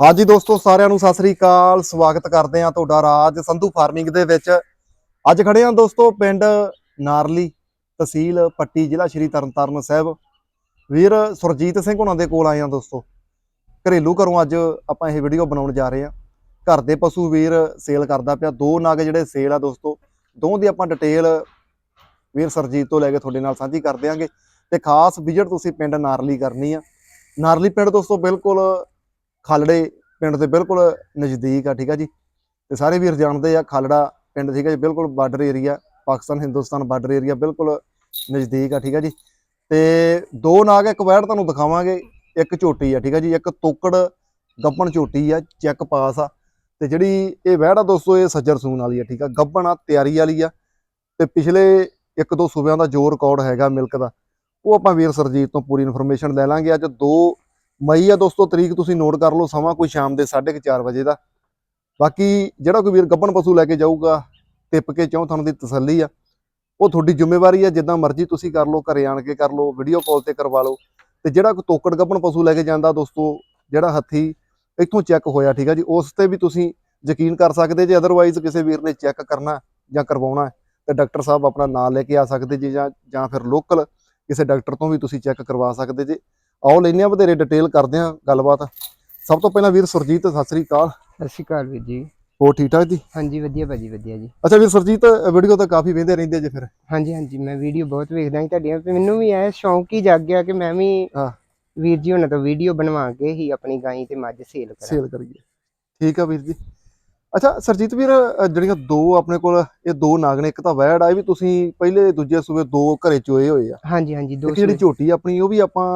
ਹਾਂਜੀ ਦੋਸਤੋ, ਸਾਰਿਆਂ ਨੂੰ ਸਤਿ ਸ੍ਰੀ ਅਕਾਲ। ਸਵਾਗਤ ਕਰਦੇ ਹਾਂ ਤੁਹਾਡਾ ਰਾਜ ਸੰਧੂ ਫਾਰਮਿੰਗ ਦੇ ਵਿੱਚ। ਅੱਜ ਖੜੇ ਹਾਂ ਦੋਸਤੋ, ਪਿੰਡ ਨਾਰਲੀ ਤਹਿਸੀਲ ਪੱਟੀ ਜ਼ਿਲ੍ਹਾ ਸ਼੍ਰੀ ਤਰਨਤਾਰਨ ਸਾਹਿਬ। ਵੀਰ ਸੁਰਜੀਤ ਸਿੰਘ ਉਹਨਾਂ ਦੇ ਕੋਲ ਆਏ ਹਾਂ ਦੋਸਤੋ। ਘਰੇਲੂ ਘਰੋਂ ਅੱਜ ਆਪਾਂ ਇਹ ਵੀਡੀਓ ਬਣਾਉਣ ਜਾ ਰਹੇ ਹਾਂ। ਘਰ ਦੇ ਪਸ਼ੂ ਵੀਰ ਸੇਲ ਕਰਦਾ ਪਿਆ। ਦੋ ਨਾਗ ਜਿਹੜੇ ਸੇਲ ਆ ਦੋਸਤੋ ਦੋਹਾਂ ਦੀ ਆਪਾਂ ਡਿਟੇਲ ਵੀਰ ਸਰਜੀਤ ਤੋਂ ਲੈ ਕੇ ਤੁਹਾਡੇ ਨਾਲ ਸਾਂਝੀ ਕਰ ਦਿਆਂਗੇ। ਤੇ ਖਾਸ ਵਿਜ਼ਿਟ ਤੁਸੀਂ ਪਿੰਡ ਨਾਰਲੀ ਕਰਨੀ ਆ। ਨਾਰਲੀ ਪਿੰਡ ਦੋਸਤੋ, ਬਿਲਕੁਲ ਖਾਲੜੇ ਪਿੰਡ ਦੇ ਬਿਲਕੁਲ ਨਜ਼ਦੀਕ ਆ, ਠੀਕ ਆ ਜੀ। ਤੇ ਸਾਰੇ ਵੀਰ ਜਾਣਦੇ ਆ, ਖਾਲੜਾ ਪਿੰਡ ਠੀਕ ਆ ਜੀ, ਬਿਲਕੁਲ border area Pakistan, Hindustan border area ਬਿਲਕੁਲ ਨਜ਼ਦੀਕ ਆ, ਠੀਕ ਆ ਜੀ। ਤੇ ਦੋ ਨਾਗ, ਇੱਕ ਵੈੜ ਤੁਹਾਨੂੰ ਦਿਖਾਵਾਂਗੇ, ਇੱਕ ਝੋਟੀ ਆ, ਠੀਕ ਆ ਜੀ, ਇੱਕ ਤੋਕੜ ਗੱਬਣ ਝੋਟੀ ਆ ਚੈੱਕ ਪਾਸ ਆ। ਤੇ ਜਿਹੜੀ ਇਹ ਵੈੜ ਆ ਦੋਸਤੋ, ਇਹ ਸੱਜਰ ਸੂਨ ਵਾਲੀ ਆ, ਠੀਕ ਆ, ਗੱਬਣ ਆ, ਤਿਆਰੀ ਵਾਲੀ ਆ। ਤੇ ਪਿਛਲੇ ਇੱਕ ਦੋ ਸੂਬਿਆਂ ਦਾ ਜੋ ਰਿਕਾਰਡ ਹੈਗਾ ਮਿਲਕ ਦਾ, ਉਹ ਆਪਾਂ ਵੀਰ ਸਰਜੀਤ ਤੋਂ ਪੂਰੀ ਇਨਫੋਰਮੇਸ਼ਨ ਲੈ ਲਾਂਗੇ। ਅੱਜ ਦੋ ਮਈ ਆ ਦੋਸਤੋ ਤਰੀਕ ਤੁਸੀਂ ਨੋਟ ਕਰ ਲਓ ਸਮਾਂ ਕੋਈ ਸ਼ਾਮ ਦੇ 4:30 ਵਜੇ ਦਾ। ਬਾਕੀ ਜਿਹੜਾ ਕੋਈ ਵੀਰ ਗੱਬਣ ਪਸ਼ੂ ਲੈ ਕੇ ਜਾਊਗਾ ਟਿੱਪ ਕੇ ਚਾਹੋ ਤੁਹਾਨੂੰ ਦੀ ਤਸੱਲੀ ਆ। ਉਹ ਤੁਹਾਡੀ ਜ਼ਿੰਮੇਵਾਰੀ ਆ ਜਿੱਦਾਂ ਮਰਜ਼ੀ ਤੁਸੀਂ ਕਰ ਲਓ ਘਰੇ ਆਣ ਕੇ ਕਰ ਲਓ ਵੀਡੀਓ ਕਾਲ ਤੇ ਕਰਵਾ ਲਓ। ਤੇ ਜਿਹੜਾ ਕੋਈ ਤੋਕੜ ਗੱਬਣ ਪਸ਼ੂ ਲੈ ਕੇ ਜਾਂਦਾ ਦੋਸਤੋ ਜਿਹੜਾ ਹੱਥੀ ਇੱਥੋਂ ਚੈੱਕ ਹੋਇਆ ਠੀਕ ਆ ਜੀ? ਉਸ ਤੇ ਵੀ ਤੁਸੀਂ ਯਕੀਨ ਕਰ ਸਕਦੇ ਜੇ ਅਦਰਵਾਈਜ਼ ਕਿਸੇ ਵੀਰ ਨੇ ਚੈੱਕ ਕਰਨਾ ਜਾਂ ਕਰਵਾਉਣਾ ਹੈ, ਤੇ ਡਾਕਟਰ ਸਾਹਿਬ ਆਪਣਾ ਨਾਮ ਲੈ ਕੇ ਆ ਸਕਦੇ ਜੀ ਜਾਂ ਜਾਂ ਫਿਰ ਲੋਕਲ ਕਿਸੇ ਡਾਕਟਰ ਤੋਂ ਵੀ ਤੁਸੀਂ ਚੈੱਕ ਕਰਵਾ ਸਕਦੇ ਜੇ। ਆਓ ਲੈਨੇ ਆ ਵਧੇਰੇ ਡਿਟੇਲ ਕਰਦੇ ਆ ਗੱਲਬਾਤ। ਸਭ ਤੋਂ ਪਹਿਲਾਂ ਵੀਰ ਸੁਰਜੀਤ ਸਤਿ ਸ੍ਰੀ ਅਕਾਲ। ਸਤਿ ਸ਼੍ਰੀ ਅਕਾਲ ਵੀਰ ਜੀ। ਹੋਰ ਠੀਕ ਠਾਕ ਜੀ? ਹਾਂਜੀ ਵਧੀਆ ਭਾਜੀ ਵਧੀਆ ਜੀ। ਅੱਛਾ ਵੀਰ ਸੁਰਜੀਤ ਵੀਡੀਓ ਤਾਂ ਕਾਫੀ ਵੇਂਦੇ ਰਹਿੰਦੇ ਜੇ ਫਿਰ। ਹਾਂਜੀ ਹਾਂਜੀ ਮੈਂ ਵੀਡੀਓ ਬਹੁਤ ਵੇਖਦਾ ਹਾਂ ਤੁਹਾਡੀਆਂ। ਤੇ ਮੈਨੂੰ ਵੀ ਇਹ ਸ਼ੌਂਕ ਹੀ ਜਾਗ ਗਿਆ ਕਿ ਮੈਂ ਵੀ ਹਾਂ। ਵੀਰ ਜੀ ਉਹਨਾਂ ਤੋਂ ਵੀਡੀਓ ਬਣਵਾ ਕੇ ਹੀ ਆਪਣੀ ਗਾਈ ਤੇ ਮੱਝ ਸੇਲ ਕਰਾਂ। ਸੇਲ ਕਰੀਏ। ਠੀਕ ਆ ਵੀਰ ਜੀ। ਅੱਛਾ ਸਰਜੀਤ ਵੀਰ ਜਿਹੜੀਆਂ ਦੋ ਆਪਣੇ ਕੋਲ ਇਹ ਦੋ ਨਾਗ ਨੇ ਇੱਕ ਤਾਂ ਵੈੜ ਆ ਇਹ ਵੀ ਤੁਸੀਂ ਪਹਿਲੇ ਦੂਜੇ ਸੂਬੇ ਦੋ ਘਰੇ ਚੋਏ ਹੋਏ ਆ। ਹਾਂਜੀ ਹਾਂਜੀ ਦੋ ਜਿਹੜੀ ਝੋਟੀ ਆਪਣੀ ਉਹ ਵੀ ਆਪਾਂ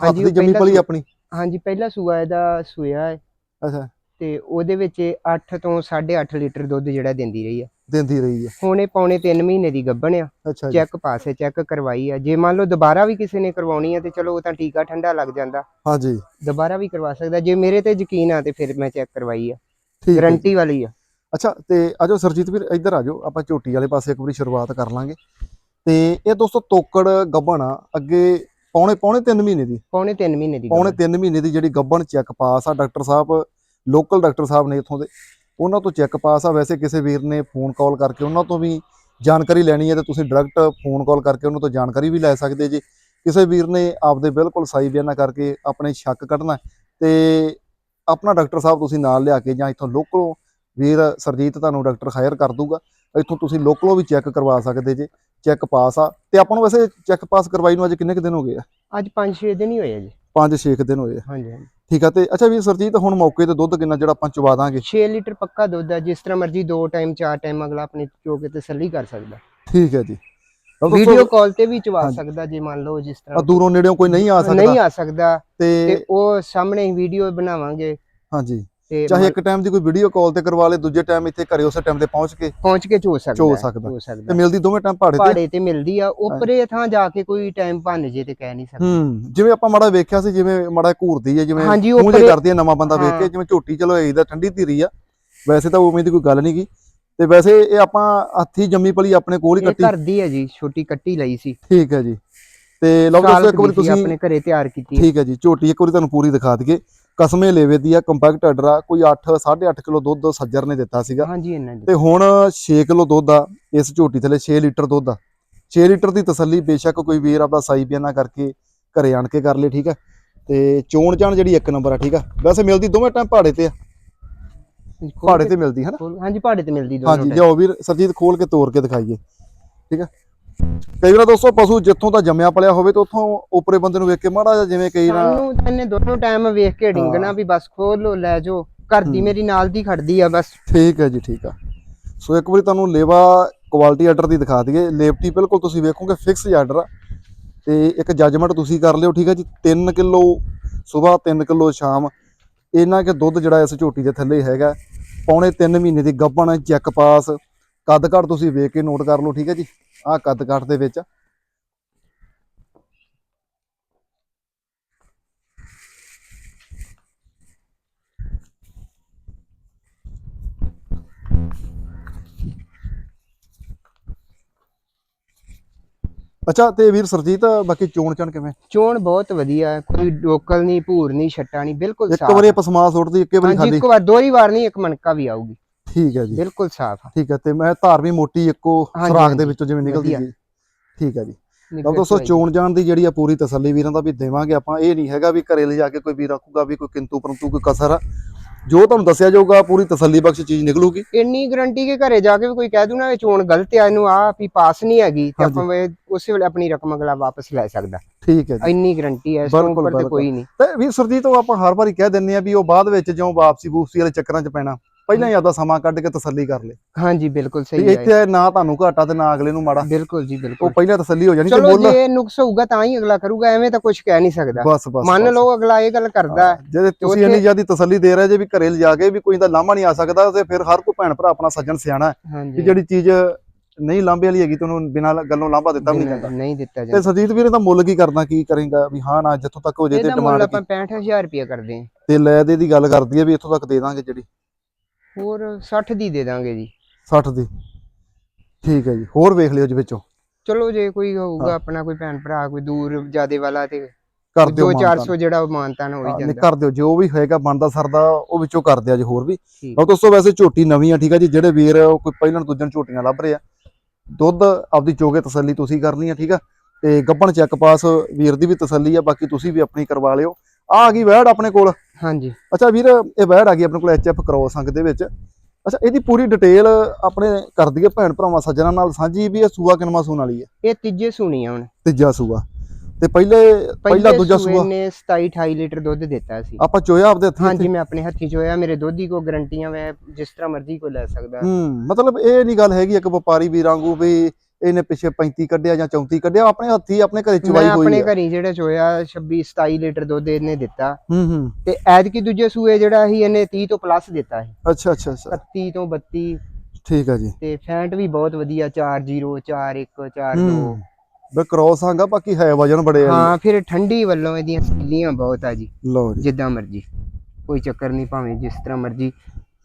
ਹੱਥ ਹਾਂਜੀ, ਦੀ ਉਹ ਜੰਮੀ ਪਹਿਲਾ ਪਲੀ ਸੂ- ਆਪਣੀ? ਹਾਂਜੀ ਪਹਿਲਾ ਸੂਆ ਇਹਦਾ ਸੂਆ ਹੈ ਅੱਛਾ। ਤੇ ਉਹਦੇ ਵਿੱਚ 8 ਤੋਂ 8.5 ਲੀਟਰ ਦੁੱਧ ਜਿਹੜਾ ਦਿੰਦੀ ਰਹੀ ਆ। ਦਿੰਦੀ ਰਹੀ ਹੈ ਹੁਣ ਇਹ ਪੌਣੇ 3 ਮਹੀਨੇ ਦੀ ਗੱਭਣ ਆ। ਅੱਛਾ ਜੀ। ਚੈੱਕ ਪਾਸੇ ਚੈੱਕ ਕਰਵਾਈ ਆ। ਜੇ ਮੰਨ ਲਓ ਦੁਬਾਰਾ ਵੀ ਕਿਸੇ ਨੇ ਕਰਵਾਉਣੀ ਆ ਤੇ ਚਲੋ ਉਹ ਤਾਂ ਟੀਕਾ ਠੰਡਾ ਲੱਗ ਜਾਂਦਾ। ਹਾਂਜੀ ਦੁਬਾਰਾ ਵੀ ਕਰਵਾ ਸਕਦਾ। ਜੇ ਮੇਰੇ ਤੇ ਯਕੀਨ ਆ ਤੇ ਫਿਰ ਮੈਂ ਚੈੱਕ ਕਰਵਾਈ ਆ। ਠੀਕ ਹੈ ਜੀ। ਗਾਰੰਟੀ ਵਾਲੀ ਆ। ਅੱਛਾ ਤੇ ਆਜੋ ਸਰਜੀਤ ਵੀਰ ਇੱਧਰ ਆਜੋ ਆਪਾਂ ਝੋਟੀ ਵਾਲੇ ਪਾਸੇ ਇੱਕ ਵਾਰੀ ਸ਼ੁਰੂਆਤ ਕਰ ਲਾਂਗੇ। ਤੇ ਇਹ ਦੋਸਤੋ ਤੋਕੜ ਗੱਬਣ ਆ। ਅੱਗੇ ਪੌਣੇ ਪੌਣੇ 3 ਮਹੀਨੇ ਦੀ। ਪੌਣੇ 3 ਮਹੀਨੇ ਦੀ ਪੌਣੇ ਗੱਭਣ। 3 ਮਹੀਨੇ ਦੀ ਜਿਹੜੀ ਗੱਬਣ ਚੈੱਕ ਪਾਸ ਆ ਡਾਕਟਰ ਸਾਹਿਬ ਲੋਕਲ ਡਾਕਟਰ ਸਾਹਿਬ ਨੇ ਇਥੋਂ ਦੇ ਉਹਨਾਂ ਤੋਂ ਚੈੱਕ ਪਾਸ ਆ। ਵੈਸੇ ਕਿਸੇ ਵੀਰ ਨੇ ਫੋਨ ਕਾਲ ਕਰਕੇ ਉਹਨਾਂ ਤੋਂ ਵੀ ਜਾਣਕਾਰੀ ਲੈਣੀ ਹੈ ਤੇ ਤੁਸੀਂ ਡਾਇਰੈਕਟ ਫੋਨ ਕਾਲ ਕਰਕੇ ਉਹਨਾਂ ਤੋਂ ਜਾਣਕਾਰੀ ਵੀ ਲੈ ਸਕਦੇ ਜੀ। ਕਿਸੇ ਵੀਰ ਨੇ ਆਪਦੇ ਬਿਲਕੁਲ ਸਹੀ ਬਿਆਨਾ ਕਰਕੇ ਆਪਣੇ ਸ਼ੱਕ ਕੱਢਣਾ ਤੇ ਆਪਣਾ ਡਾਕਟਰ ਸਾਹਿਬ ਤੁਸੀਂ ਨਾਲ ਲਿਆ ਕੇ ਜਾਂ ਇੱਥੋਂ ਲੋਕਲੋਂ ਵੀਰ ਸਰਜੀਤ ਤੁਹਾਨੂੰ ਡਾਕਟਰ ਹਾਇਰ ਕਰ ਦੂਗਾ। ਇੱਥੋਂ ਤੁਸੀਂ ਲੋਕਲੋਂ ਵੀ ਚੈੱਕ ਕਰਵਾ ਸਕਦੇ ਜੇ। ਚੈੱਕ ਪਾਸ ਆ। ਤੇ ਆਪਾਂ ਨੂੰ ਵੈਸੇ ਚੈੱਕ ਪਾਸ ਕਰਵਾਈ ਨੂੰ ਅੱਜ ਕਿੰਨੇ ਕੁ ਦਿਨ ਹੋ ਗਏ ਆ? ਅੱਜ 5-6 ਦਿਨ ਹੀ ਹੋਏ ਆ ਜੀ। 5-6 ਦਿਨ ਹੋਏ ਆ। ਹਾਂਜੀ ਠੀਕ ਆ ਤੇ ਅੱਛਾ ਵੀਰ ਸਰਜੀਤ ਹੁਣ ਮੌਕੇ ਤੇ ਦੁੱਧ ਕਿੰਨਾ ਜਿਹੜਾ ਆਪਾਂ ਚਵਾ ਦਾਂਗੇ? 6 ਲੀਟਰ ਪੱਕਾ ਦੁੱਧ ਹੈ ਜਿਸ ਤਰ੍ਹਾਂ ਮਰਜ਼ੀ ਦੋ ਟਾਈਮ ਚਾਰ ਟਾਈਮ ਅਗਲਾ ਆਪਣੀ ਚੋ ਕੇ ਤਸੱਲੀ ਕਰ ਸਕਦਾ। ਠੀਕ ਹੈ ਜੀ। ਵੀਡੀਓ ਕਾਲ ਤੇ ਵੀ ਚਵਾ। ਸਕਦਾ ਜੇ ਮੰਨ ਲਓ ਜਿਸ ਆ ਤਰ੍ਹਾਂ ਦੂਰੋਂ ਨੇੜਿਓਂ ਕੋਈ ਨਹੀਂ ਆ ਸਕਦਾ। ਨਹੀਂ ਆ ਸਕਦਾ। ਤੇ ਤੇ ਉਹ ਸਾਹਮਣੇ ਵੀਡੀਓ ਬਣਾਵਾਂਗੇ। ਹਾਂਜੀ। ਤੇ ਚਾਹੇ ਇੱਕ ਟਾਈਮ ਦੀ ਕੋਈ ਵੀਡੀਓ ਕਾਲ ਤੇ ਕਰਵਾ ਲੇ ਦੂਜੇ ਟਾਈਮ ਇੱਥੇ ਘਰੇ ਉਸੇ ਟਾਈਮ ਤੇ ਪਹੁੰਚ ਕੇ ਪਹੁੰਚ ਕੇ ਚੋ ਸਕਦਾ ਚੋ ਸਕਦਾ। ਤੇ ਮਿਲਦੀ ਦੋਵੇਂ ਟਾਈਮ ਭਾੜੇ ਤੇ। ਪਹਾੜੇ ਤੇ ਮਿਲਦੀ ਆ ਉੱਪਰੇ ਥਾਂ ਜਾ ਕੇ ਕੋਈ ਟਾਈਮ ਭੰਨ ਜੇ ਤੇ ਕਹਿ ਨਹੀਂ ਸਕਦਾ। ਹੂੰ ਜਿਵੇਂ ਆਪਾਂ ਮਾੜਾ ਵੇਖਿਆ ਸੀ ਜਿਵੇਂ ਮਾੜਾ ਘੂਰਦੀ ਹੈ ਜਿਵੇਂ ਮੂੰਹ ਜੇ ਕਰਦੀ ਹੈ ਨਵਾਂ ਬੰਦਾ ਵੇਖ ਕੇ। ਜਿਵੇਂ ਝੋਟੀ ਚਲੋ ਇਹੀ ਦਾ ਠੰਡੀ ਧੀਰੀ ਆ ਵੈਸੇ ਤਾਂ ਉਵੇਂ ਦੀ ਕੋਈ ਗੱਲ ਨਹੀਂ ਗੀ। ਤੇ ਵੈਸੇ ਇਹ ਆਪਾਂ ਹੱਥੀ ਜੰਮੀ ਪਲੀ ਆਪਣੇ ਕੋਲ ਹੀ ਕੱਟੀ। ਘਰ ਦੀ ਹੈ ਜੀ ਛੋਟੀ ਕੱਟੀ ਲਈ ਸੀ। ਠੀਕ ਹੈ ਜੀ। ਤੇ ਲਓ ਦੋਸਤੋ ਇੱਕ ਵਾਰੀ ਤੁਸੀਂ ਆਪਣੇ ਘਰੇ ਤਿਆਰ ਕੀਤੀ। ਠੀਕ ਹੈ ਜੀ ਝੋਟੀ ਇੱਕ ਵਾਰੀ ਤੁਹਾਨੂੰ ਪੂਰੀ ਦਿਖਾ ਦਈਏ। ਕਸਮੇ ਲੇਵੇ ਦੀ ਆ ਕੰਪੈਕਟ ਆ ਕੋਈ 8 8.5 ਕਿਲੋ ਦੁੱਧ ਸੱਜਰ ਨੇ ਦਿੱਤਾ ਸੀਗਾ। ਹਾਂਜੀ ਇਹਨਾਂ ਦੀ ਤੇ ਹੁਣ 6 ਕਿਲੋ ਦੁੱਧ ਆ ਇਸ ਝੋਟੀ ਥੱਲੇ 6 ਲੀਟਰ ਦੁੱਧ ਆ। 6 ਲੀਟਰ ਦੀ ਤਸੱਲੀ ਬੇਸ਼ੱਕ ਕੋਈ ਵੀਰ ਆਪਦਾ ਸਾਈ ਬਿਆਨਾ ਕਰਕੇ ਘਰੇ ਆਣ ਕੇ ਕਰ ਲੇ ਠੀਕ ਆ? ਤੇ ਚੋਣ ਚਾਣ ਜਿਹੜੀ ਇੱਕ ਨੰਬਰ ਆ ਠੀਕ ਆ? ਵੈਸੇ ਮਿਲਦੀ ਦੋਵੇਂ ਟਾਈਮ ਪਹਾੜੇ ਤੇ ਆ। ਪਹਾੜੇ ਤੇ ਮਿਲਦੀ ਹੈ ਨਾ ਹਾਂਜੀ ਪਹਾੜੇ ਤੇ ਮਿਲਦੀ ਦੋਨੋਂ ਹਾਂਜੀ। ਜਾਓ ਵੀਰ ਸਰਜੀਤ ਖੋਲ ਕੇ ਤੋੜ ਕੇ ਦਿਖਾਈਏ ਠੀਕ ਆ? ਕਈ ਵਾਰ ਦੋਸਤੋ ਪਸ਼ੂ ਜਿੱਥੋਂ ਦਾ ਜੰਮਿਆ ਪਲਿਆ ਹੋਵੇ ਤੇ ਉੱਥੋਂ ਉੱਪਰੇ ਬੰਦੇ ਨੂੰ ਵੇਖ ਕੇ ਮਾੜਾ ਜਿਹਾ ਜਿਵੇਂ ਕਈ ਨਾ ਸਾਨੂੰ ਤਾਂ ਇਹਨੇ ਦੋਨੋਂ ਟਾਈਮ ਵੇਖ ਕੇ ਡਿੰਗਣਾ ਵੀ ਬਸ ਖੋਲ ਲੋ ਲੈ ਜਾਓ। ਘਰ ਦੀ ਹੂੰ। ਮੇਰੀ ਨਾਲ ਦੀ ਖੜਦੀ ਆ ਬਸ। ਠੀਕ ਹੈ ਜੀ ਠੀਕ ਆ। ਸੋ ਇੱਕ ਵਾਰੀ ਤੁਹਾਨੂੰ ਲੇਵਾ ਕੁਆਲਿਟੀ ਆਰਡਰ ਦੀ ਦਿਖਾ ਦਈਏ। ਲੇਵਟੀ ਬਿਲਕੁਲ ਤੁਸੀਂ ਵੇਖੋਗੇ ਫਿਕਸ ਆਰਡਰ ਆ। ਤੇ ਇੱਕ ਜੱਜਮੈਂਟ ਤੁਸੀਂ ਕਰ ਲਿਓ ਠੀਕ ਹੈ ਜੀ। 3 ਕਿਲੋ ਸਵੇਰ 3 ਕਿਲੋ ਸ਼ਾਮ। ਇਹਨਾਂ ਕੇ ਦੁੱਧ ਜਿਹੜਾ ਇਸ ਝੋਟੀ ਦੇ ਥੱਲੇ ਹੈਗਾ। ਪੌਣੇ 3 ਮਹੀਨੇ ਦੀ ਗੱਭਣ ਚੈੱਕ ਪਾਸ ਕੱਦ ਘੱਟ ਤੁਸੀਂ ਵੇਖ ਕੇ ਨੋਟ ਕਰ ਲਓ ਠੀਕ ਹੈ ਜੀ। ਆਹ ਕੱਦ ਘੱਟ ਦੇ ਵਿੱਚ। ਅੱਛਾ ਤੇ ਵੀਰ ਸਰਜੀਤ ਬਾਕੀ ਚੋਣ ਚਣ ਕਿਵੇਂ? ਚੋਣ ਬਹੁਤ ਵਧੀਆ ਹੈ ਕੋਈ ਡੋਕਲ ਨਹੀਂ ਭੂਰ ਨਹੀਂ ਛੱਟਾ ਨਹੀਂ ਬਿਲਕੁਲ ਇੱਕ ਸਾਫ਼। ਵਾਰੀ ਆਪਾਂ ਸਮਾਸ ਸੁੱਟਦੀ ਇੱਕੇ ਵਾਰੀ ਖਾਲੀ। ਇੱਕ ਵਾਰ ਦੋ ਹੀ ਵਾਰ ਨਹੀਂ ਇੱਕ ਮਣਕਾ ਵੀ ਆਊਗੀ। ਠੀਕ ਹੈ ਜੀ। ਬਿਲਕੁਲ ਸਾਫ਼ ਆ। ਠੀਕ ਹੈ ਤੇ ਮੈਂ ਧਾਰ ਵੀ ਮੋਟੀ ਇੱਕੋ ਹਾਂਜੀ, ਸੁਰਾਖ ਦੇ ਹਾਂਜੀ। ਵਿੱਚੋਂ ਜਿਵੇਂ ਨਿਕਲਦੀ ਵਧੀਆ। ਜੀ। ਠੀਕ ਹੈ ਜੀ। ਤਾਂ ਨਿੱਘਰ ਦੋਸਤੋ। ਚੋਣ ਜਾਣ ਦੀ ਜਿਹੜੀ ਆ ਪੂਰੀ ਤਸੱਲੀ ਵੀਰਾਂ ਦਾ ਵੀ ਦੇਵਾਂਗੇ ਆਪਾਂ। ਇਹ ਨਹੀਂ ਹੈਗਾ ਵੀ ਘਰੇ ਲਿਜਾ ਕੇ ਕੋਈ ਵੀਰ ਆਖੂਗਾ ਵੀ ਕੋਈ ਕਿੰਤੂ ਪਰੰਤੂ ਕੋਈ ਕਸਰ ਆ। ਜੋ ਤੁਹਾਨੂੰ ਦੱਸਿਆ ਜਾਊਗਾ ਪੂਰੀ ਤਸੱਲੀ ਬਖਸ਼ ਚੀਜ਼ ਨਿਕਲੂਗੀ। ਇੰਨੀ ਗਰੰਟੀ ਕਿ ਘਰੇ ਜਾ ਕੇ ਵੀ ਕੋਈ ਕਹਿ ਦੂ ਨਾ ਇਹ ਚੋਣ ਗਲਤ ਆ ਇਹਨੂੰ ਆ ਵੀ ਪਾਸ ਨਹੀਂ ਹੈਗੀ ਤੇ ਹਾਂਜੀ। ਆਪਾਂ ਇਹ ਉਸੇ ਵੇਲੇ ਆਪਣੀ ਰਕਮ ਅਗਲਾ ਵਾਪਸ ਲੈ ਸਕਦਾ। ਠੀਕ ਹੈ ਜੀ। ਇੰਨੀ ਗਰੰਟੀ ਹੈ ਇਸ ਤੋਂ ਬਿਲਕੁਲ, ਉੱਪਰ ਤੇ ਬਿਲਕੁਲ। ਕੋਈ ਨਹੀਂ। ਤੇ ਵੀਰ ਸਰਜੀਤ ਉਹ ਆਪਾਂ ਹਰ ਵਾਰੀ ਕਹਿ ਦਿੰਨੇ ਆ ਵੀ ਉਹ ਬਾਅਦ ਵਿੱਚ ਜਿਉਂ ਵਾਪਸੀ ਬੂਫਸੀ ਵਾਲੇ ਚੱਕਰਾਂ 'ਚ ਪੈਣਾ। ਪਹਿਲਾਂ ਹੀ ਆਦਾ ਸਮਾਂ ਕੱਢ ਕੇ ਤਸੱਲੀ ਕਰ ਲੈ। ਹਾਂਜੀ ਬਿਲਕੁਲ ਵੀ ਸਹੀ ਹੈ ਇੱਥੇ ਨਾ ਤੁਹਾਨੂੰ ਘਾਟਾ ਤੇ ਨਾ ਅਗਲੇ ਨੂੰ ਮਾੜਾ। ਬਿਲਕੁਲ ਜੀ ਉਹ ਬਿਲਕੁਲ ਪਹਿਲਾਂ ਤਸੱਲੀ ਹੋ ਜਾਣੀ ਤੇ ਚਲੋ ਮੁੱਲ ਜੇ ਨੁਕਸ ਹੋਊਗਾ ਤਾਂ ਹੀ ਅਗਲਾ ਕਰੂਗਾ ਐਵੇਂ ਤਾਂ ਕੁਝ ਕਹਿ ਨਹੀਂ ਸਕਦਾ। ਬਸ ਬਸ ਮੰਨ। ਲਓ ਅਗਲਾ ਇਹ ਗੱਲ ਕਰਦਾ ਹੈ, ਜੇ ਤੁਸੀਂ ਉੱਥੇ- ਇੰਨੀ ਜ਼ਿਆਦਾ ਤਸੱਲੀ ਦੇ ਰਹੇ ਜੇ ਵੀ ਘਰੇ ਲਿਜਾ ਕੇ ਵੀ ਕੋਈ ਦਾ ਲਾਂਭਾ ਨਹੀਂ ਆ ਸਕਦਾ ਤੇ ਫਿਰ ਹਰ ਕੋਈ ਭੈਣ ਭਰਾ ਆਪਣਾ ਸੱਜਣ ਸਿਆਣਾ ਹੈ। ਕਿ ਹਾਂਜੀ ਜਿਹੜੀ ਚੀਜ਼ ਨਹੀਂ ਲਾਂਭੇ ਵਾਲੀ ਹੈਗੀ ਤੁਹਾਨੂੰ ਬਿਨਾਂ ਗੱਲੋਂ ਲਾਂਭਾ ਦਿੱਤਾ ਵੀ ਨਹੀਂ ਜਾਂਦਾ। ਨਹੀਂ ਦਿੱਤਾ ਤੇ ਜਾਂਦਾ। ਸਰਜੀਤ ਵੀਰੇ ਦਾ ਮੁੱਲ ਕੀ ਕਰਦਾ ਕੀ ਕਰੇਗਾ? ਵੀ ਹਾਂ ਨਾ ਜਿੱਥੋਂ ਤੱਕ ਹੋ ਜੇ ਤੇ ਇਹਦਾ ਮੁੱਲ ਡਿਮਾਂਡ ਆਪਾਂ 65000 ਰੁਪਏ ਕਰਦੇ ਹਾਂ। ਤੇ ਲੈ ਦੇ ਦੀ ਗੱਲ ਕਰਦੀ ਹੈ ਵੀ ਇੱਥੋਂ ਤੱਕ ਦੇ ਦਾਂਗੇ ਜਿਹੜੀ। ਹੋਰ 60 ਦੀ ਦੇ ਦਾਂਗੇ ਜੀ। 60 ਦੀ। ਠੀਕ ਹੈ ਜੀ ਹੋਰ ਵੇਖ ਲਿਓ ਜੀ ਵਿੱਚੋਂ। ਚਲੋ ਜੇ ਕੋਈ। ਹੋਊਗਾ ਆਪਣਾ ਕੋਈ ਭੈਣ ਭਰਾ ਕੋਈ ਦੂਰ ਜਿਆਦੇ ਵਾਲਾ ਤੇ ਕਰ ਦਿਓ 2-400 ਜਿਹੜਾ ਮਾਨਤਾਨ ਹੋ ਹੀ ਨਹੀਂ ਜਾਂਦਾ। ਕਰ ਦਿਓ ਜੋ ਵੀ ਹੋਏਗਾ ਬਣਦਾ ਸਰਦਾ ਉਹ ਵਿੱਚੋਂ ਕਰ ਦਿਆ ਜੀ ਹੋਰ ਵੀ। ਉਹ ਦੋਸਤੋ ਵੈਸੇ ਝੋਟੀ ਨਵੀਂ ਆ ਠੀਕ ਆ ਜੀ ਜਿਹੜੇ ਵੀਰ ਕੋਈ ਪਹਿਲਾਂ ਦੂਜਣ ਝੋਟੀਆਂ ਲੱਭ ਰਹੇ ਆ। ਦੁੱਧ ਆਪਦੀ ਚੋਗੇ ਤਸੱਲੀ ਤੁਸੀਂ ਕਰਨੀ ਆ ਠੀਕ ਆ। ਤੇ ਗੱਬਣ ਚੈੱਕ ਪਾਸ ਵੀਰ ਦੀ ਵੀ ਤਸੱਲੀ ਆ ਬਾਕੀ ਤੁਸੀਂ ਵੀ ਆਪਣੀ ਕਰਵਾ ਲਿਓ। ਆ ਆ ਗਈ ਵੈੜ ਆਪਣੇ ਕੋਲ। ਹਾਂਜੀ। ਅੱਛਾ ਵੀਰ ਇਹ ਵੈੜ ਆ ਗਈ ਆਪਣੇ ਕੋਲ ਐਚਐਫ ਕ੍ਰੋਸ ਅੰਗ ਦੇ ਵਿੱਚ। ਅੱਛਾ ਇਹਦੀ ਪੂਰੀ ਡਿਟੇਲ ਆਪਣੇ ਕਰ ਦਈਏ ਭੈਣ ਭਰਾਵਾਂ ਸੱਜਣਾ ਨਾਲ ਸਾਂਝੀ ਵੀ ਇਹ ਸੂਆ ਕਿਨਮਾ ਸੂਣ ਵਾਲੀ ਹੈ? ਇਹ ਤੀਜੇ ਸੂਣੀ ਆ ਹੁਣ। ਤੀਜਾ ਸੂਆ। ਤੇ ਪਹਿਲੇ ਪਹਿਲਾ ਦੂਜਾ ਸੂਆ? ਨੇ 27 28 ਲੀਟਰ ਦੁੱਧ ਦਿੱਤਾ ਸੀ। ਆਪਾਂ ਚੋਇਆ ਆਪਦੇ ਹੱਥੀਂ ਹਾਂਜੀ ਮੈਂ ਆਪਣੇ ਹੱਥੀਂ ਚੋਇਆ। ਮੇਰੇ ਦੋਧੀ ਕੋ ਗਰੰਟੀਆਂ ਮੈਂ ਜਿਸ ਤਰ੍ਹਾਂ ਮਰਜ਼ੀ ਕੋਈ ਲੈ ਸਕਦਾ। ਹੂੰ ਮਤਲਬ ਇਹ ਨਹੀਂ ਗੱਲ ਹੈਗੀ ਇੱਕ ਵਪਾਰੀ ਵੀਰਾਂ ਵਾਂਗੂ ਵੀ ਇਹਨੇ ਪਿੱਛੇ 35 ਕੱਢਿਆ ਜਾਂ 34 ਕੱਢਿਆ ਆਪਣੇ ਹੱਥੀ ਆਪਣੇ ਘਰੇ ਚਵਾਈ ਹੋਈ ਆਪਣੇ ਹੈ ਘਰੀ ਜਿਹੜਾ ਚੋਇਆ 26 27 ਲੀਟਰ ਦੁੱਧ ਇਹਨੇ ਦਿੱਤਾ। ਹੂੰ ਹੂੰ। ਤੇ ਐਤਕੀ ਦੂਜੇ ਸੂਏ ਜਿਹੜਾ ਸੀ ਇਹਨੇ 30 ਤੋਂ ਪਲੱਸ ਦਿੱਤਾ ਸੀ। ਅੱਛਾ ਅੱਛਾ ਅੱਛਾ। 31 ਤੋਂ 32 ਠੀਕ ਹੈ ਜੀ। ਤੇ ਫੈਂਟ ਵੀ ਬਹੁਤ ਵਧੀਆ 40 41 42 ਹੂੰ। ਬੇ ਕ੍ਰੋਸ ਆਂਗਾ ਬਾਕੀ ਹੈ ਵਜਨ ਬੜੇ ਆ। ਹਾਂ ਫਿਰ ਠੰਡੀ ਵੱਲੋਂ ਇਹਦੀਆਂ ਸਿੱਲੀਆਂ ਬਹੁਤ ਆ ਜੀ ਜੀ। ਲਓ ਜੀ। ਜਿੱਦਾਂ ਮਰਜ਼ੀ। ਕੋਈ ਚੱਕਰ ਨਹੀਂ ਭਾਵੇਂ ਜਿਸ ਤਰ੍ਹਾਂ ਮਰਜ਼ੀ।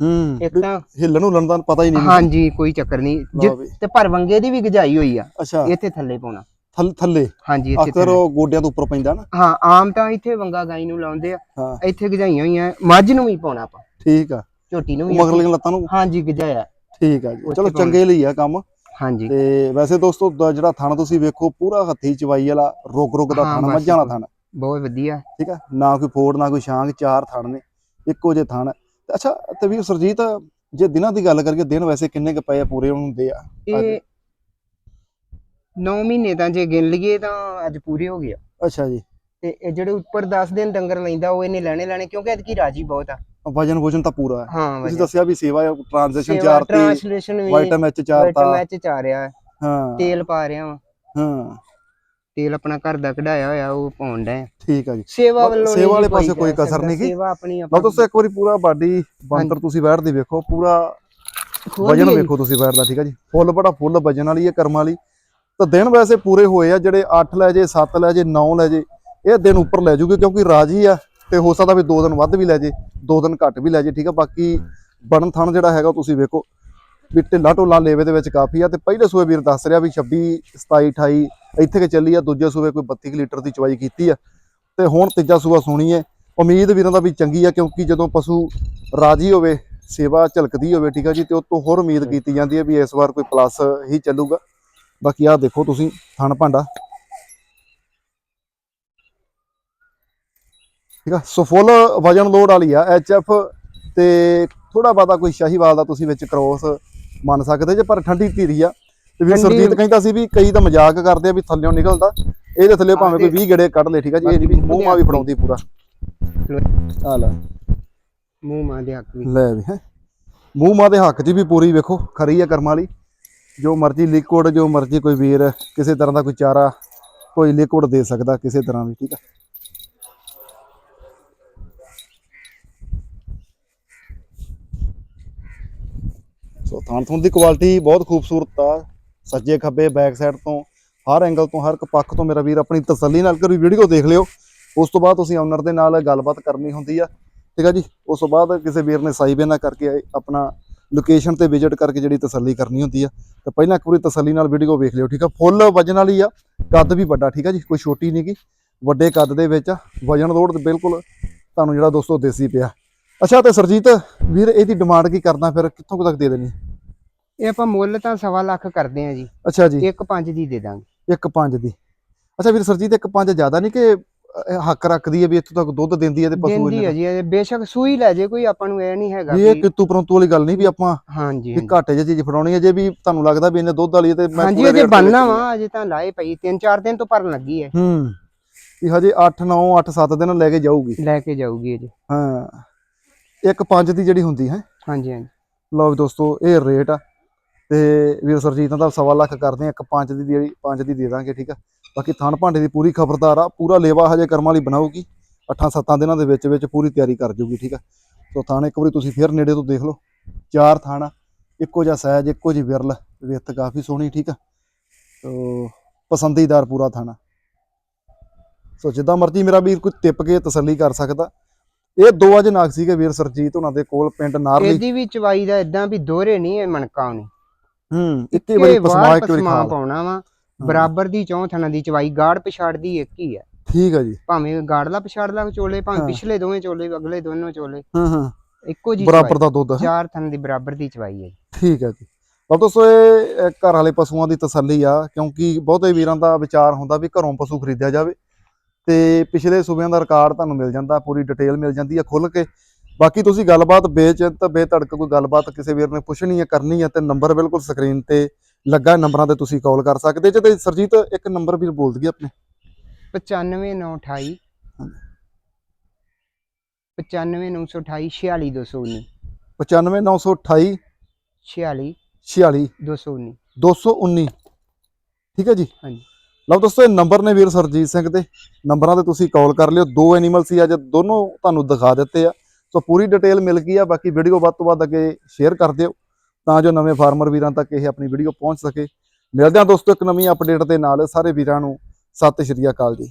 ਹੂੰ। ਤਾਂ ਹਿੱਲਣ ਹੁਲਣ ਦਾ ਪਤਾ ਹੀ ਨਹੀਂ। ਹਾਂਜੀ ਕੋਈ ਚੱਕਰ ਨਹੀਂ। ਜਿ-। ਤੇ ਭਰਵੰਗੇ ਦੀ ਵੀ ਗਜਾਈ ਹੋਈ ਆ। ਅੱਛਾ। ਇੱਥੇ ਥੱਲੇ ਪਾਉਣਾ। ਥੱਲ- ਹਾਂਜੀ ਇੱਥੇ ਅਕਸਰ ਥੱਲੇ। ਉਹ ਗੋਡਿਆਂ ਤੋਂ ਉੱਪਰ ਪੈਂਦਾ ਨਾ। ਹਾਂ ਆਮ ਤਾਂ ਇੱਥੇ ਵੰਗਾ ਗਾਈ ਨੂੰ ਲਾਉਂਦੇ ਆ। ਹਾਂ। ਇੱਥੇ ਗਜਾਈਆਂ ਹੋਈਆਂ। ਮੱਝ ਨੂੰ ਵੀ ਪਾਉਣਾ ਆਪਾਂ। ਠੀਕ ਆ। ਝੋਟੀ ਨੂੰ ਵੀ ਮਗਰਲੀਆਂ ਲੱਤਾਂ ਨੂੰ? ਹਾਂਜੀ ਗਜਾਇਆ। ਠੀਕ ਆ ਜੀ। ਉੱਥੇ ਚਲੋ। ਚੰਗੇ ਲਈ ਆ ਕੰਮ। ਹਾਂਜੀ। ਤੇ ਵੈਸੇ ਦੋਸਤੋ ਦ- ਜਿਹੜਾ ਥਣ ਤੁਸੀਂ ਵੇਖੋ ਪੂਰਾ ਹੱਥੀ ਚਵਾਈ ਵਾਲਾ ਰੁਕ ਰੁਕ ਦਾ ਥਣ ਮੱਝਾਂ ਵਾਲਾ ਥਣ। ਬਹੁਤ ਵਧੀਆ। ਠੀਕ ਆ। ਨਾ ਕੋਈ ਫੋੜ ਨਾ ਕੋਈ ਛਾਂਗ ਚਾਰ ਥਣ ਨੇ। ਇੱਕੋ ਜਿਹੇ ਥਣ। ਅੱਛਾ ਤੇ ਵੀਰ ਸਰਜੀਤ ਜੇ ਦਿਨਾਂ ਦੀ ਗੱਲ ਕਰੀਏ ਦਿਨ ਵੈਸੇ ਕਿੰਨੇ ਕ ਪਏ ਆ, ਪੂਰੇ ਹੁੰਦੇ ਆ? ਇਹ 9 ਮਹੀਨੇ ਤਾਂ ਜੇ ਗਿਣ ਲਈਏ ਤਾਂ ਅੱਜ ਪੂਰੇ ਹੋ ਗਿਆ ਅੱਛਾ ਜੀ। ਤੇ ਇਹ ਜਿਹੜੇ ਉੱਪਰ 10 ਦਿਨ ਡੰਗਰ ਲੈਂਦਾ ਉਹ ਇਹਨੇ ਲੈਣੇ ਲੈਣੇ ਕਿਉਂਕਿ ਐਤਕੀ ਰਾਜੀ ਬਹੁਤ ਆ। ਵਜਨ ਵਜਨ ਤਾਂ ਪੂਰਾ ਹੈ। ਹਾਂ ਤੁਸੀਂ ਦੱਸਿਆ ਵੀ ਸੇਵਾ ਟ੍ਰਾਂਜੈਕਸ਼ਨ ਸੇਵਾ ਚਾਰ ਤੇ ਟ੍ਰਾਂਸਲੇਸ਼ਨ ਵੀ ਵਾਈਟਮ ਐਚ ਚਾਰ ਵਾਈਟਮ ਤਾ ਐਚ ਚਾ ਰਿਹਾ ਹਾਂ। ਤੇਲ ਪਾ ਰਿਹਾ ਵਾਂ। ਹਾਂ। ਤੇਲ ਆਪਣਾ ਘਰ ਦਾ ਕਢਾਇਆ ਹੋਇਆ ਉਹ ਪਾਉਣ ਦਾ ਠੀਕ ਆ ਜੀ। ਸੇਵਾ ਵੱਲੋਂ ਸੇਵਾ ਵਾਲੇ ਪਾਸੇ ਕੋਈ ਕਸਰ ਨਹੀਂ ਗੀ। ਸੇਵਾ ਆਪਣੀ ਲਓ ਦੋਸਤੋ ਇੱਕ ਵਾਰੀ ਪੂਰਾ ਬਾਡੀ ਬੰਤਰ ਤੁਸੀਂ ਬੈਠ ਦੀ ਵੇਖੋ ਪੂਰਾ ਵਜਨ ਵੇਖੋ ਤੁਸੀਂ ਬੈਠ ਦਾ ਠੀਕ ਆ ਜੀ। ਫੁੱਲ ਬੜਾ ਫੁੱਲ ਵਜਨ ਵਾਲੀ ਹੈ ਕਰਮ ਵਾਲੀ। ਤਾਂ ਦਿਨ ਵੈਸੇ ਪੂਰੇ ਹੋਏ ਆ ਜਿਹੜੇ 8 ਲੈ ਜੇ 7 ਲੈ ਜੇ 9 ਲੈ ਜੇ ਇਹ ਦਿਨ ਉੱਪਰ ਲੈ ਜੂਗੇ ਕਿਉਂਕਿ ਰਾਜੀ ਆ ਤੇ ਹੋ ਸਕਦਾ ਵੀ 2 ਦਿਨ ਵੱਧ ਵੀ ਲੈ ਜੇ 2 ਦਿਨ ਘੱਟ ਵੀ ਲੈ ਜੇ ਠੀਕ ਆ। ਬਾਕੀ ਬਣਨ ਥਣ ਜਿਹੜਾ ਹੈਗਾ ਤੁਸੀਂ ਵੇਖੋ। ਵੀ ਢਿੱਲਾ ਢੋਲਾ ਲੇਵੇ ਦੇ ਵਿੱਚ ਕਾਫੀ ਆ ਤੇ ਪਹਿਲੇ ਸੂਏ ਵੀਰ ਦੱਸ ਰਿਹਾ ਵੀ 26 27 28 ਇੱਥੇ ਕਿ ਚੱਲੀ ਆ, ਦੂਜੇ ਸੂਏ ਕੋਈ 32 ਕੁ ਲੀਟਰ ਦੀ ਚਵਾਈ ਕੀਤੀ ਆ ਤੇ ਹੁਣ ਤੀਜਾ ਸੂਆ ਸੁਣੀ ਹੈ ਉਮੀਦ ਵੀਰਾਂ ਦਾ ਵੀ ਚੰਗੀ ਆ ਕਿਉਂਕਿ ਜਦੋਂ ਪਸ਼ੂ ਰਾਜੀ ਹੋਵੇ, ਸੇਵਾ ਝਲਕਦੀ ਹੋਵੇ, ਠੀਕ ਆ ਜੀ, ਤੇ ਉਹ ਤੋਂ ਹੋਰ ਉਮੀਦ ਕੀਤੀ ਜਾਂਦੀ ਹੈ ਵੀ ਇਸ ਵਾਰ ਕੋਈ ਪਲੱਸ ਹੀ ਚੱਲੂਗਾ। ਬਾਕੀ ਆਹ ਦੇਖੋ ਤੁਸੀਂ, ਥਣ ਭਾਂਡਾ। ਠੀਕ ਆ, ਸੋ ਫੁੱਲ ਵਜਨ ਲੋਡ ਵਾਲੀ ਆ, ਐਚ ਐਫ ਤੇ ਥੋੜਾ ਬਾਤਾ ਕੋਈ ਸ਼ਾਹੀਵਾਲ ਦਾ ਤੁਸੀਂ ਵਿੱਚ ਕ੍ਰੋਸ ਮੰਨ ਸਕਦੇ ਜੇ ਪਰ ਠੰਡੀ ਧੀਰੀ ਆ। ਤੇ ਵੀ ਸਰਜੀਤ ਕਹਿੰਦਾ ਸੀ ਵੀ ਕਈ ਤਾਂ ਮਜ਼ਾਕ ਕਰਦੇ ਆ ਵੀ ਥੱਲਿਓਂ ਨਿਕਲਦਾ। ਇਹਦੇ ਥੱਲੇ ਭਾਵੇਂ ਕੋਈ 20 ਗੇੜੇ ਕੱਢ ਲੇ ਠੀਕ ਆ ਜੀ ਇਹ ਨਹੀਂ ਵੀ ਮੂੰਹ ਮਾ ਵੀ ਫੜਾਉਂਦੀ ਪੂਰਾ। ਆ ਲੈ। ਮੂੰਹ ਮਾਂ ਦੇ ਹੱਕ ਵੀ। ਲੈ ਵੀ ਹੈ। ਮੂੰਹ ਮਾਂ ਦੇ ਹੱਕ 'ਚ ਵੀ ਪੂਰੀ ਵੇਖੋ ਖਰੀ ਆ ਕਰਮਾਂ ਵਾਲੀ। ਜੋ ਮਰਜ਼ੀ ਲਿਕੁਇਡ ਜੋ ਮਰਜ਼ੀ ਕੋਈ ਵੀਰ ਕਿਸੇ ਤਰ੍ਹਾਂ ਦਾ ਕੋਈ ਚਾਰਾ ਕੋਈ ਲਿਕੁਇਡ ਦੇ ਸਕਦਾ ਕਿਸੇ ਤਰ੍ਹਾਂ ਵੀ ਠੀਕ ਆ। ਸੋ ਥਾਂ ਥੁਣ ਦੀ ਕੁਆਲਿਟੀ ਬਹੁਤ ਖੂਬਸੂਰਤ ਆ। ਸੱਜੇ ਖੱਬੇ ਬੈਕ ਸਾਈਡ ਤੋਂ, ਹਰ ਐਂਗਲ ਤੋਂ, ਹਰ ਇੱਕ ਪੱਖ ਤੋਂ ਮੇਰਾ ਵੀਰ ਆਪਣੀ ਤਸੱਲੀ ਨਾਲ ਕਰੀ ਵੀਡੀਓ ਦੇਖ ਲਿਓ। ਉਸ ਤੋਂ ਬਾਅਦ ਤੁਸੀਂ ਓਨਰ ਦੇ ਨਾਲ ਗੱਲਬਾਤ ਕਰਨੀ ਹੁੰਦੀ ਆ। ਠੀਕ ਆ ਜੀ? ਉਸ ਤੋਂ ਬਾਅਦ ਕਿਸੇ ਵੀਰ ਨੇ ਸਾਈ ਬੇਨਾ ਕਰਕੇ ਆਪਣਾ ਲੋਕੇਸ਼ਨ ਤੇ ਵਿਜ਼ਿਟ ਕਰਕੇ ਜਿਹੜੀ ਤਸੱਲੀ ਕਰਨੀ ਹੁੰਦੀ ਆ। ਤੇ ਪਹਿਲਾਂ ਇੱਕ ਵਾਰੀ ਤਸੱਲੀ ਨਾਲ ਵੀਡੀਓ ਵੇਖ ਲਿਓ, ਠੀਕ ਆ? ਫੁੱਲ ਵਜਨ ਵਾਲੀ ਆ, ਕੱਦ ਵੀ ਵੱਡਾ, ਠੀਕ ਆ ਜੀ? ਕੋਈ ਛੋਟੀ ਨਹੀਂ ਗੀ। ਵੱਡੇ ਕੱਦ ਦੇ ਵਿੱਚ ਆ। ਵਜਨ ਲੋਡ ਤੇ ਬਿਲਕੁਲ ਤੁਹਾਨੂੰ ਜਿਹੜਾ ਦੋਸਤੋ ਦੇਸੀ ਪਿਆ। ਅੱਛਾ, ਤੇ ਸਰਜੀਤ, ਵੀਰ ਇਹਦੀ ਡਿਮਾਂਡ ਕੀ ਕਰਨਾ ਫਿਰ? ਕਿੱਥੋਂ ਕੁ ਤੱਕ ਦੇ ਦੇਣੀ? ਇਹ ਆਪਾਂ ਮੁੱਲ ਤਾਂ ਸਵਾ ਲੱਖ ਕਰਦੇ ਆ ਜੀ। ਅੱਛਾ ਜੀ। ਇੱਕ ਪੰਜ ਦੀ ਦੇ ਦਾਂਗੇ। ਇੱਕ ਪੰਜ ਦੀ। ਅੱਛਾ ਵੀਰ ਸਰਜੀਤ ਇੱਕ ਪੰਜ ਜ਼ਿਆਦਾ ਨਹੀਂ ਕਿ ਹੱਕ ਰੱਖਦੀ ਹੈ ਵੀ ਇੱਥੋਂ ਤੱਕ ਦੁੱਧ ਦਿੰਦੀ ਹੈ ਤੇ ਪਸ਼ੂ ਦਿੰਦੀ ਹੈ ਜੀ ਬੇਸ਼ੱਕ ਸੂਈ ਲੈ ਜੇ ਕੋਈ ਆਪਾਂ ਨੂੰ ਇਹ ਨਹੀਂ ਹੈਗਾ ਵੀ ਇਹ ਕਿਤੂ ਪਰੰਤੂ ਵਾਲੀ ਗੱਲ ਨਹੀਂ ਵੀ ਆਪਾਂ ਹਾਂਜੀ ਵੀ ਘਾਟੇ ਜਿਹੀ ਚੀਜ਼ ਫੜਾਉਣੀ ਹੈ ਜੇ ਵੀ ਤੁਹਾਨੂੰ ਲੱਗਦਾ ਵੀ ਇਹਨੇ ਦੁੱਧ ਵਾਲੀ ਤੇ ਮੈਂ ਹਾਂਜੀ ਅਜੇ ਬੰਨਣਾ। ਵਾ ਅਜੇ ਤਾਂ ਲਾਏ ਪਈ ਤਿੰਨ ਚਾਰ ਦਿਨ ਤੋਂ ਭਰਨ ਲੱਗੀ ਹੈ। ਹੂੰ ਵੀ ਹਜੇ 8 9 8 7 ਦਿਨ ਲੈ ਕੇ ਜਾਊਗੀ। ਲੈ ਕੇ ਜਾਊਗੀ ਅਜੇ। ਹਾਂ ਇੱਕ ਪੰਜ ਦੀ ਜਿਹੜੀ ਹੁੰਦੀ ਹੈ। ਹਾਂਜੀ ਹਾਂਜੀ। ਲਓ ਦੋਸਤੋ ਇਹ ਰੇਟ ਆ। ਤੇ ਵੀਰ ਸਰਜੀਤ ਦਾ ਸਵਾ ਲੱਖ ਕਰਦੇ ਆ, ਇੱਕ ਪੰਜ ਦੀ ਜਿਹੜੀ ਪੰਜ ਦੀ ਦੇ ਦਾਂਗੇ, ਠੀਕ ਆ। ਬਾਕੀ ਥਣ ਭਾਂਡੇ ਦੀ ਪੂਰੀ ਖਬਰਦਾਰ ਆ, ਪੂਰਾ ਲੇਵਾ ਹਜੇ ਕਰਮਾਂ ਵਾਲੀ ਬਣਾਉਗੀ ਅੱਠਾਂ ਸੱਤਾਂ ਦਿਨਾਂ ਦੇ ਵਿੱਚ ਵਿੱਚ ਪੂਰੀ ਤਿਆਰੀ ਕਰ ਜੂਗੀ, ਠੀਕ ਆ। ਸੋ ਥਾਣ ਇੱਕ ਵਾਰੀ ਤੁਸੀਂ ਫਿਰ ਨੇੜੇ ਤੋਂ ਦੇਖ ਲਓ। ਚਾਰ ਥਾਣਾ ਇੱਕੋ ਜਿਹਾ ਸਾਈਜ਼ ਇੱਕੋ ਜਿਹੀ ਵਿਰਲ, ਵਿੱਥ ਕਾਫੀ ਸੋਹਣੀ, ਠੀਕ ਆ। ਸੋ ਪਸੰਦੀਦਾਰ ਪੂਰਾ ਥਾਣਾ ਸੋ ਜਿੱਦਾਂ ਮਰਜ਼ੀ ਮੇਰਾ ਵੀਰ ਕੋਈ ਟਿੱਪ ਕੇ ਤਸੱਲੀ ਕਰ ਸਕਦਾ। ਇਹ ਦੋ ਅਜ ਨਾਗ ਸੀਗੇ ਵੀਰ ਸਰਜੀਤ ਉਹਨਾਂ ਦੇ ਕੋਲ, ਪਿੰਡ ਨਾਰਲੀ। ਇਹਦੀ ਵੀ ਚਵਾਈ ਦਾ ਇਦਾਂ ਵੀ ਦੋਹਰੇ ਨਹੀਂ ਇਹ ਮਣਕਾ ਹੋਣੀ। ਹੂੰ ਇੱਕੇ ਵਾਰੀ ਪਸਮਾ ਇੱਕ ਵਾਰੀ ਪਸਮਾ ਖਾ ਪਾਉਣਾ ਵਾ ਬਰਾਬਰ ਦੀ ਚੌਂ ਥਣਾ ਦੀ ਚਵਾਈ ਗਾੜ ਪਛਾੜ ਦੀ ਇੱਕ ਹੀ ਹੈ ਠੀਕ ਆ ਜੀ। ਭਾਵੇਂ ਗਾੜਲਾ ਪਛਾੜ ਲਾ ਚੋਲੇ ਭਾਵੇਂ ਹਾਂ। ਪਿਛਲੇ ਦੋਵੇਂ ਚੋਲੇ ਅਗਲੇ ਦੋਨੋਂ ਚੋਲੇ ਹਾਂ ਹਾਂ। ਇੱਕੋ ਜੀ ਬਰਾਬਰ ਦਾ ਦੁੱਧ ਹੈ। ਚਾਰ ਥਣ ਦੀ ਬਰਾਬਰ ਦੀ ਚਵਾਈ ਹੈ ਠੀਕ ਹੈ ਜੀ। ਲਓ ਦੋਸਤੋ ਇਹ ਘਰ ਵਾਲੇ ਪਸ਼ੂਆਂ ਦੀ ਤਸੱਲੀ ਆ ਕਿਉਂਕਿ ਬਹੁਤੇ ਵੀਰਾਂ ਦਾ ਵਿਚਾਰ ਹੁੰਦਾ ਵੀ ਘਰੋਂ ਪਸ਼ੂ ਖਰੀਦਿਆ ਜਾਵੇ ਤੇ ਪਿਛਲੇ ਸੂਬਿਆਂ ਦਾ ਰਿਕਾਰਡ ਤੁਹਾਨੂੰ ਮਿਲ ਜਾਂਦਾ ਪੂਰੀ ਡਿਟੇਲ ਮਿਲ ਜਾਂਦੀ ਆ ਖੁੱਲ ਕੇ। ਬਾਕੀ ਤੁਸੀਂ ਗੱਲਬਾਤ ਬੇਚਿੰਤ ਬੇਧੜਕ ਕੋਈ ਗੱਲਬਾਤ ਕਿਸੇ ਵੀਰ ਨੇ ਪੁੱਛਣੀ ਹੈ ਕਰਨੀ ਹੈ ਤੇ ਨੰਬਰ ਬਿਲਕੁਲ ਸਕਰੀਨ ਤੇ ਲੱਗਾ ਨੰਬਰਾਂ ਤੇ ਤੁਸੀਂ ਕਾਲ ਕਰ ਸਕਦੇ ਜੇ ਤੇ ਸਰਜੀਤ ਇੱਕ ਨੰਬਰ ਵੀਰ ਬੋਲ ਦਈਏ ਆਪਣੇ। 95928 95928 46219 95928 46 46 219 219 ਠੀਕ ਹੈ ਜੀ? ਹਾਂਜੀ। ਲਓ ਦੋਸਤੋ ਇਹ ਨੰਬਰ ਨੇ ਵੀਰ ਸਰਜੀਤ ਸਿੰਘ ਦੇ। ਨੰਬਰਾਂ ਤੇ ਤੁਸੀਂ ਕਾਲ ਕਰ ਲਿਓ। ਦੋ ਐਨੀਮਲ ਸੀ ਅੱਜ ਦੋਨੋਂ ਤੁਹਾਨੂੰ ਦਿਖਾ ਦਿੱਤੇ ਆ। ਸੋ ਪੂਰੀ ਡਿਟੇਲ ਮਿਲ ਗਈ ਆ, ਬਾਕੀ ਵੀਡੀਓ ਵੱਧ ਤੋਂ ਵੱਧ ਅੱਗੇ ਸ਼ੇਅਰ ਕਰ ਦਿਓ, ਤਾਂ ਜੋ ਨਵੇਂ ਫਾਰਮਰ ਵੀਰਾਂ ਤੱਕ ਇਹ ਆਪਣੀ ਵੀਡੀਓ ਪਹੁੰਚ ਸਕੇ। ਮਿਲਦੇ ਹਾਂ ਦੋਸਤੋ ਇੱਕ ਨਵੀਂ ਅਪਡੇਟ ਦੇ ਨਾਲ, ਸਾਰੇ ਵੀਰਾਂ ਨੂੰ, ਸਤਿ ਸ਼੍ਰੀ ਅਕਾਲ ਜੀ।